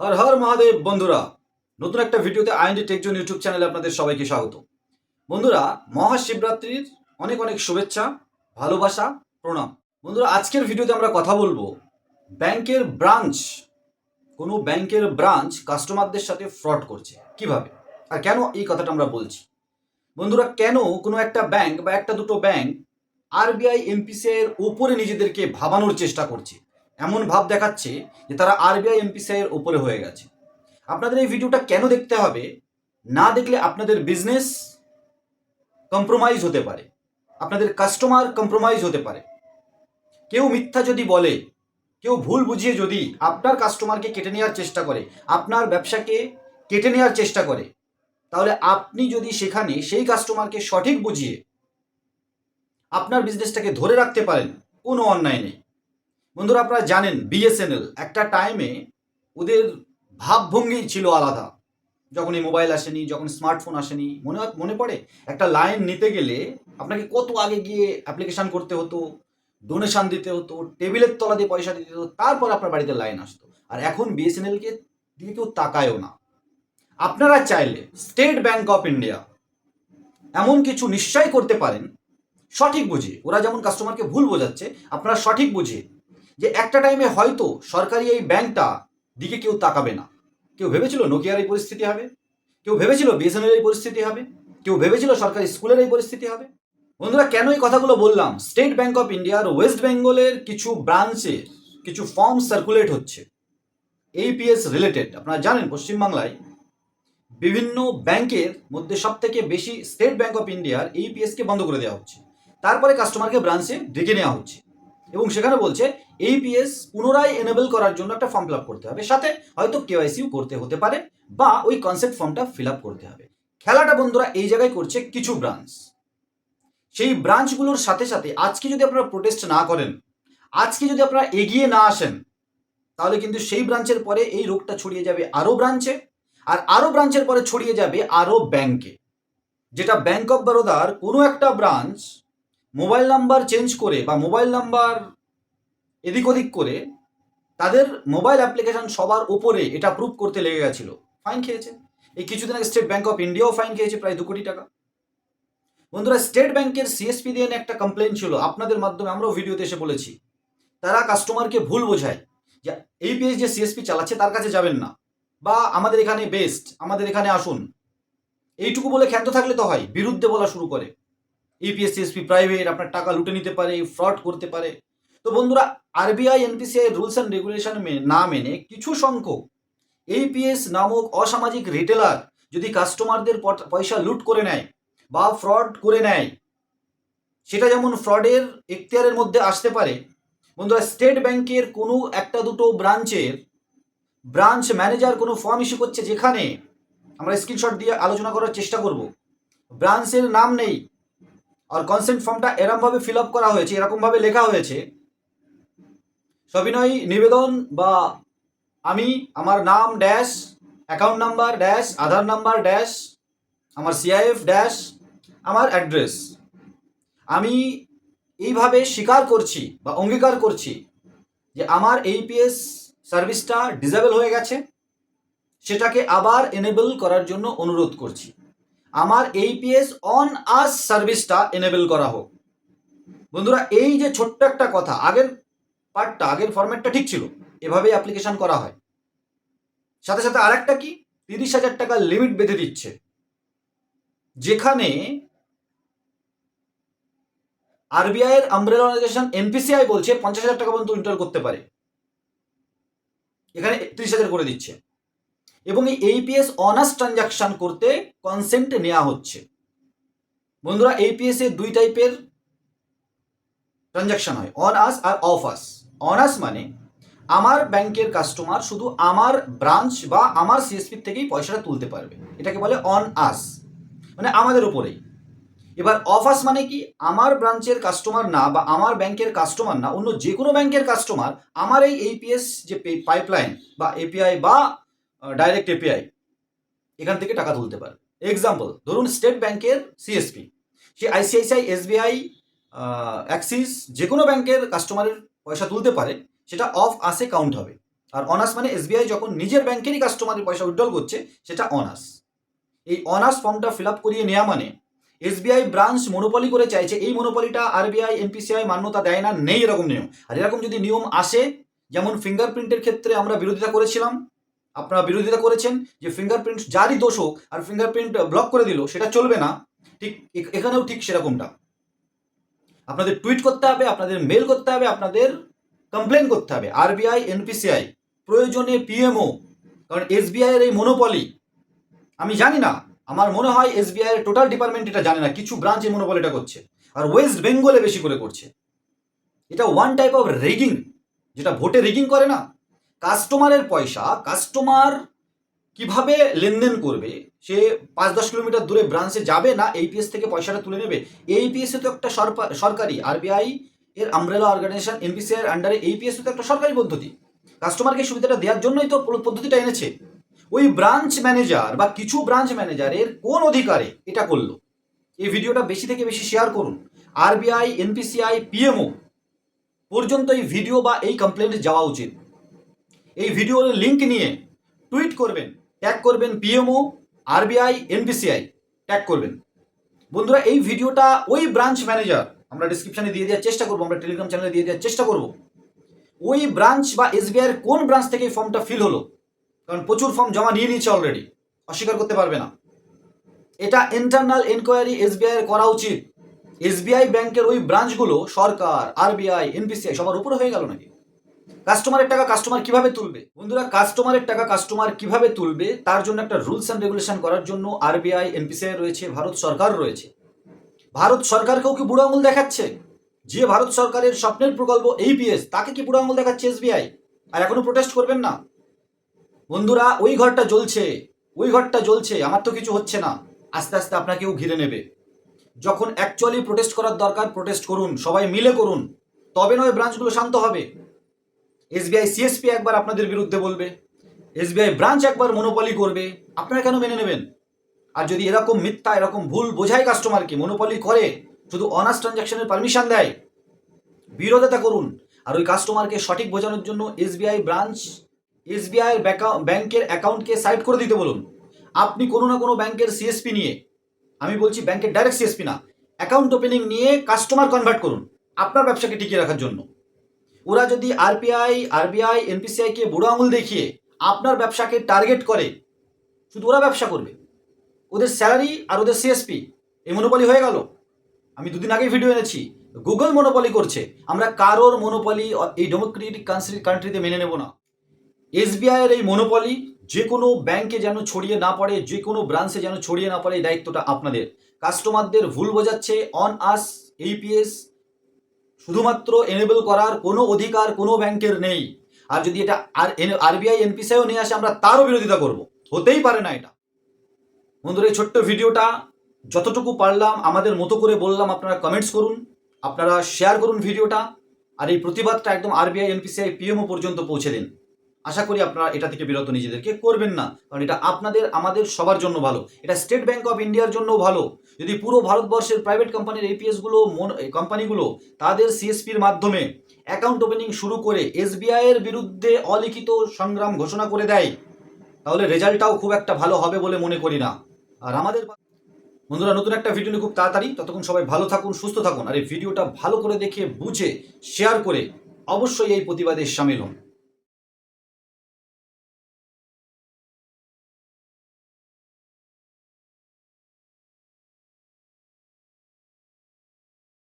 হর হর মহাদেব, বন্ধুরা। নতুন একটা ভিডিওতে আইএনডি টেকজন ইউটিউব চ্যানেলে আপনাদের সবাইকে স্বাগত। বন্ধুরা, মহাশিবরাত্রির অনেক অনেক শুভেচ্ছা, ভালোবাসা, প্রণাম। বন্ধুরা, আজকের ভিডিওতে আমরা কথা বলব ব্যাংকের ব্রাঞ্চ কোনো ব্যাংকের ব্রাঞ্চ কাস্টমারদের সাথে ফ্রড করছে। কীভাবে? আর কেন এই কথাটা আমরা বলছি? বন্ধুরা, কেন কোনো একটা ব্যাংক বা একটা দুটো ব্যাংক আরবিআই এমপিসি এর উপরে নিজেদেরকে ভাবানোর চেষ্টা করছে? এমন ভাব দেখাচ্ছে যে তারা আরবিআই এমপিসিআই এর উপরে হয়ে গেছে। আপনাদের এই ভিডিওটা কেন দেখতে হবে? না দেখলে আপনাদের বিজনেস কম্প্রোমাইজ হতে পারে। আপনাদের কাস্টমার কম্প্রোমাইজ হতে পারে। কেউ মিথ্যা যদি বলে, কেউ ভুল বুঝিয়ে যদি আপনার কাস্টমারকে কেটে নেওয়ার চেষ্টা করে, আপনার ব্যবসাকে কেটে নেওয়ার চেষ্টা করে, তাহলে আপনি যদি সেখানে সেই কাস্টমারকে সঠিক বুঝিয়ে আপনার বিজনেসটাকে ধরে রাখতে পারেন, কোনো অন্যায় নেই। বন্ধুরা, আপনারা জানেন বিএসএনএল একটা টাইমে ওদের ভাবভঙ্গি ছিল আলাদা। যখন এই মোবাইল আসেনি, যখন স্মার্টফোন আসেনি, মনে মনে পড়ে? একটা লাইন নিতে গেলে আপনাকে কত আগে গিয়ে অ্যাপ্লিকেশান করতে হতো ডোনেশন দিতে হতো টেবিলের তলা দিয়ে পয়সা দিতে হতো, তারপর আপনার বাড়িতে লাইন আসতো। আর এখন বিএসএনএলকে দিকে কেউ তাকায়ও না। আপনারা চাইলে স্টেট ব্যাংক অফ ইন্ডিয়া এমন কিছু নিশ্চয় করতে পারেন, সঠিক বুঝে। ওরা যেমন কাস্টমারকে ভুল বোঝাচ্ছে, আপনারা সঠিক বুঝে যে একটা টাইমে হয়তো সরকারি এই ব্যাংকটা দিকে কেউ তাকাবে না। কেউ ভেবেছিল নোকিয়ার এই পরিস্থিতি হবে? কেউ ভেবেছিল বিএসএনএল এই পরিস্থিতি হবে? কেউ ভেবেছিল সরকারি স্কুলের এই পরিস্থিতি হবে? বন্ধুরা, কেন এই কথাগুলো বললাম? স্টেট ব্যাংক অফ ইন্ডিয়ার ওয়েস্ট বেঙ্গলের কিছু ব্রাঞ্চে কিছু ফর্ম সার্কুলেট হচ্ছে। এইপিএস রিলেটেড আপনারা জানেন পশ্চিমবাংলায় বিভিন্ন ব্যাংকের মধ্যে সব থেকে বেশি স্টেট ব্যাংক অফ ইন্ডিয়ার এইপিএসকে বন্ধ করে দেওয়া হচ্ছে। তারপরে কাস্টমারকে ব্রাঞ্চে ডেকে নেওয়া হচ্ছে। এবং সেখানে বলছে এইপিএস পুনরায় এনেবল করার জন্য একটা ফর্ম ফিল করতে হবে। সাথে হয়তো কেওয়াইসিও করতে হতে পারে, বা ওই কনসেপ্ট ফর্মটা ফিল করতে হবে। খেলাটা বন্ধুরা এই জায়গায় করছে কিছু ব্রাঞ্চ সেই ব্রাঞ্চগুলোর সাথে সাথে আজকে যদি আপনারা প্রোটেস্ট না করেন, আজকে যদি আপনারা এগিয়ে না আসেন, তাহলে কিন্তু সেই ব্রাঞ্চের পরে এই রোগটা ছড়িয়ে যাবে আরও ব্রাঞ্চে আর আরও ব্রাঞ্চের পরে ছড়িয়ে যাবে আরও ব্যাংকে যেটা ব্যাংক অফ বরোদার কোনো একটা ব্রাঞ্চ মোবাইল নাম্বার চেঞ্জ করে বা মোবাইল নাম্বার এদিক ওদিক করে তাদের মোবাইল অ্যাপ্লিকেশন সবার উপরে এটা প্রুভ করতে লেগে গেছিল। ফাইন খেয়েছে। এই কিছুদিন আগে স্টেট ব্যাঙ্ক অফ ইন্ডিয়াও ফাইন খেয়েছে, প্রায় দু কোটি টাকা। বন্ধুরা স্টেট ব্যাংকের সিএসপি দিয়ে একটা কমপ্লেন ছিল, আপনাদের মাধ্যমে আমরাও ভিডিওতে এসে বলেছি। তারা কাস্টমারকে ভুল বোঝায় যে এই পেজ যে সিএসপি চালাচ্ছে তার কাছে যাবেন না। বা আমাদের এখানে বেস্ট আমাদের এখানে আসুন। এইটুকু বলে ক্ষান্ত থাকলে তো হয়, বিরুদ্ধে বলা শুরু করে। ইপিএস সিএসপি প্রাইভেট আপনার টাকা লুটে নিতে পারে ফ্রড করতে পারে। তো বন্ধুরা RBI NPCI rules and regulation না মেনে কিছু সংখ্যক এইপিএস নামক অসামাজিক রিটেলার যদি কাস্টমারদের পয়সা লুট করে নেয় বা ফ্রড করে নেয়, সেটা যেমন ফ্রডের এখতিয়ারের মধ্যে আসতে পারে, বন্ধুরা স্টেট ব্যাংকের কোনো একটা দুটো ব্রাঞ্চের ব্রাঞ্চ ম্যানেজার কোনো ফর্ম ইস্যু করছে যেখানে আমরা স্ক্রিনশট দিয়ে আলোচনা করার চেষ্টা করব। ব্রাঞ্চের নাম নেই আর কনসেন্ট ফর্মটা এরমভাবে ফিল আপ করা হয়েছে, এরকমভাবে লেখা হয়েছে। সবিনয়, নিবেদন বা আমি, আমার নাম dash account number dash Aadhaar number dash আমার সিআইএফ ড্যাশ আমার অ্যাড্রেস আমি এইভাবে স্বীকার করছি বা অঙ্গীকার করছি যে আমার এইপিএস সার্ভিসটা ডিজেবল হয়ে গেছে, সেটাকে আবার এনেবল করার জন্য অনুরোধ করছি। আমার এইপিএস অন আস সার্ভিসটা এনেবেল করা হোক। বন্ধুরা, এই যে ছোট্ট একটা কথা, আগের পার্টটা আগের ফরম্যাটটা ঠিক ছিল, এভাবেই অ্যাপ্লিকেশন করা হয়। সাথে সাথে আরেকটা কি? তিরিশ হাজার টাকা লিমিট বেঁধে দিচ্ছে। যেখানে আরবিআই এর আমব্রেলা অর্গানাইজেশন এনপিসিআই বলছে, পঞ্চাশ হাজার টাকা পর্যন্ত উইথড্রল করতে পারে। এখানে তিরিশ হাজার করে দিচ্ছে। এবং এই এইপিএস অনার্স ট্রানজাকশন করতে কনসেন্ট নেওয়া হচ্ছে। বন্ধুরা এইপিএস দুই টাইপের ট্রানজাকশন হয় অন আস আর অফ আস অন আস মানে আমার ব্যাংকের কাস্টমার শুধু আমার ব্রাঞ্চ বা আমার সিএসপি থেকেই পয়সাটা তুলতে পারবে। এটাকে বলে অন আস মানে আমাদের উপরেই। এবার অফ আস মানে কি? আমার ব্রাঞ্চের কাস্টমার না বা আমার ব্যাংকের কাস্টমার না, অন্য যে কোনো ব্যাংকের কাস্টমার আমার এই এইপিএস যে পাইপলাইন বা এপিআই বা ডাইরেক্ট এপিআই এখান থেকে টাকা তুলতে পারে। এক্সাম্পল ধরুন স্টেট ব্যাংকের সিএসপি সে আইসিআইসিআই এসবিআই অ্যাক্সিস যে কোনো ব্যাংকের কাস্টমারের পয়সা তুলতে পারে, সেটা অফ আসে কাউন্ট হবে। আর অনার্স মানে এসবিআই যখন নিজের ব্যাংকেরই কাস্টমারের পয়সা উইথড্রল করছে, সেটা অনার্স এই অনার্স ফর্মটা ফিল আপ করিয়ে নেওয়া মানে এসবিআই ব্রাঞ্চ মনোপলি করে চাইছে, এই মনোপলিটা আরবিআই এনপিসিআই মান্যতা দেয় না, নেই এরকম নিয়ম। আর এরকম যদি নিয়ম আসে, যেমন ফিঙ্গারপ্রিন্টের ক্ষেত্রে আমরা বিরোধিতা করেছিলাম আপনারা বিরোধিতা করেছেন যে ফিঙ্গারপ্রিন্ট যারই দোষ হোক আর ফিঙ্গারপ্রিন্ট ব্লক করে দিল, সেটা চলবে না। ঠিক এখানেও ঠিক সেরকমটা। আপনাদের টুইট করতে হবে, আপনাদের মেল করতে হবে, আপনাদের কমপ্লেন করতে হবে। আরবিআই এনপিসিআই প্রয়োজনে পিএমও কারণ এসবিআই এর এই মনোপলি আমি জানি না, আমার মনে হয় এসবিআই এর টোটাল ডিপার্টমেন্ট এটা জানে না, কিছু ব্রাঞ্চ এই মনোপলিটা করছে। আর ওয়েস্ট বেঙ্গলে বেশি করে করছে। এটা ওয়ান টাইপ অফ রেগিং যেটা ভোটে রেগিং করে না কাস্টমারের পয়সা, কাস্টমার কীভাবে লেনদেন করবে, সে পাঁচ দশ কিলোমিটার দূরে ব্রাঞ্চে যাবে না এইপিএস থেকে পয়সাটা তুলে নেবে? এইপিএস তো একটা সরকারি আরবিআই এর আমব্রেলা অর্গানাইজেশন এনপিসিআই এর আন্ডারে এইপিএস তো একটা সরকারি পদ্ধতি। কাস্টমারকে সুবিধাটা দেওয়ার জন্যই তো পদ্ধতিটা এনেছে। ওই ব্রাঞ্চ ম্যানেজার বা কিছু ব্রাঞ্চ ম্যানেজারের কোন অধিকারে এটা করল? এই ভিডিওটা বেশি থেকে বেশি শেয়ার করুন। আরবিআই এনপিসিআই পিএমও পর্যন্ত এই ভিডিও বা এই কমপ্লেন্ট যাওয়া উচিত। এই ভিডিওর লিঙ্ক নিয়ে টুইট করবেন ট্যাগ করবেন পিএমও আরবিআই এনপিসিআই ট্যাগ করবেন। বন্ধুরা, এই ভিডিওটা ওই ব্রাঞ্চ ম্যানেজার আমরা ডিসক্রিপশনে দিয়ে দেওয়ার চেষ্টা করব, আমরা টেলিগ্রাম চ্যানেলে দিয়ে দেওয়ার চেষ্টা করব। ওই ব্রাঞ্চ বা এসবিআই এর কোন ব্রাঞ্চ থেকে এই ফর্মটা ফিল হলো? কারণ প্রচুর ফর্ম জমা নিয়ে নিয়েছে অলরেডি অস্বীকার করতে পারবে না। এটা ইন্টারনাল এনকোয়ারি এসবিআই এর করা উচিত। এসবিআই ব্যাংকের ওই ব্রাঞ্চগুলো সরকার আরবিআই এনপিসিআই সবার উপরে হয়ে গেল নাকি? কাস্টমারের টাকা কাস্টমার কীভাবে তুলবে? বন্ধুরা কাস্টমারের টাকা কাস্টমার কীভাবে তুলবে? তার জন্য একটা রুলস অ্যান্ড রেগুলেশন করার জন্য আরবিআই এনপিসিআই রয়েছে, ভারত সরকার রয়েছে। ভারত সরকারকেও কি বুড়ো আঙুল দেখাচ্ছে? যে ভারত সরকারের স্বপ্নের প্রকল্প এইপিএস তাকে কি বুড়ো আঙুল দেখাচ্ছে এসবিআই আর এখনও প্রোটেস্ট করবেন না? বন্ধুরা, ওই ঘরটা জ্বলছে, ওই ঘরটা জ্বলছে, আমার তো কিছু হচ্ছে না। আস্তে আস্তে আপনাকেও ঘিরে নেবে। যখন অ্যাকচুয়ালি প্রোটেস্ট করার দরকার প্রোটেস্ট করুন, সবাই মিলে করুন। তবে নয় ব্রাঞ্চগুলো শান্ত হবে। এসবিআই, সিএসপি একবার আপনাদের বিরুদ্ধে বলবে, এসবিআই ব্রাঞ্চ একবার মনোপলি করবে, আপনারা কেন মেনে নেবেন? আর যদি এরকম মিথ্যা, এরকম ভুল বোঝায় কাস্টমারকে মনোপলি করে, শুধু অনার্স ট্রানজাকশনের পারমিশন দেয় বিরোধিতা করুন। আর ওই কাস্টমারকে সঠিক বোঝানোর জন্য এসবিআই ব্রাঞ্চ এসবিআই ব্যাংকের অ্যাকাউন্টকে সাইড করে দিতে বলুন। আপনি কোনো না কোনো ব্যাংকের সিএসপি নিয়ে, আমি বলছি ব্যাংকের ডাইরেক্ট সিএসপি না অ্যাকাউন্ট ওপেনিং নিয়ে কাস্টমার কনভার্ট করুন, আপনার ব্যবসাকে টিকিয়ে রাখার জন্য। ওরা যদি আরপিআই আরবিআই এনপিসিআই কে বুড়ো আঙুল দেখিয়ে আপনার ব্যবসাকে টার্গেট করে, শুধু ওরা ব্যবসা করবে। ওদের স্যালারি আর ওদের সিএসপি এই মনোপলি হয়ে গেল। আমি দুদিন আগেই ভিডিও এনেছি গুগল মনোপলি করছে, আমরা কারোর মনোপলি এই ডেমোক্রেটিক কান্ট্রি কান্ট্রিতে মেনে নেব না। এসবিআই এর এই মনোপলি যে কোনো ব্যাংকে যেন ছড়িয়ে না পড়ে, যে কোনো ব্রাঞ্চে যেন ছড়িয়ে না পড়ে, এই দায়িত্বটা আপনাদের। কাস্টমারদের ভুল বোঝাচ্ছে অন আস এইপিএস শুধুমাত্র এনেবল করার কোনো অধিকার কোনো ব্যাংকের নেই। আর যদি এটা আর আরবিআই এনপিসিআইও নিয়ে আসে, আমরা তারও বিরোধিতা করব। হতেই পারে না এটা। বন্ধুরা, এই ছোট্ট ভিডিওটা যতটুকু পারলাম, আমাদের মতো করে বললাম, আপনারা কমেন্টস করুন, আপনারা শেয়ার করুন ভিডিওটা, আর এই প্রতিবাদটা একদম আরবিআই এনপিসিআই পিএমও পর্যন্ত পৌঁছে দিন। আশা করি আপনারা এটা থেকে বিরত নিজেদেরকে করবেন না। কারণ এটা আপনাদের, আমাদের সবার জন্য ভালো। এটা স্টেট ব্যাংক অফ ইন্ডিয়ার জন্যও ভালো। যদি পুরো ভারতবর্ষের প্রাইভেট কোম্পানির এপিএসগুলো কোম্পানিগুলো তাদের সিএসপির মাধ্যমে অ্যাকাউন্ট ওপেনিং শুরু করে এসবিআই এর বিরুদ্ধে অলিখিত সংগ্রাম ঘোষণা করে দেয়, তাহলে রেজাল্টটাও খুব একটা ভালো হবে বলে মনে করি না। আর আমাদের বন্ধুরা, নতুন একটা ভিডিও নিয়ে খুব তাড়াতাড়ি। ততক্ষণ সবাই ভালো থাকুন, সুস্থ থাকুন। আর এই ভিডিওটা ভালো করে দেখে, বুঝে শেয়ার করে অবশ্যই এই প্রতিবাদে সামিল হন।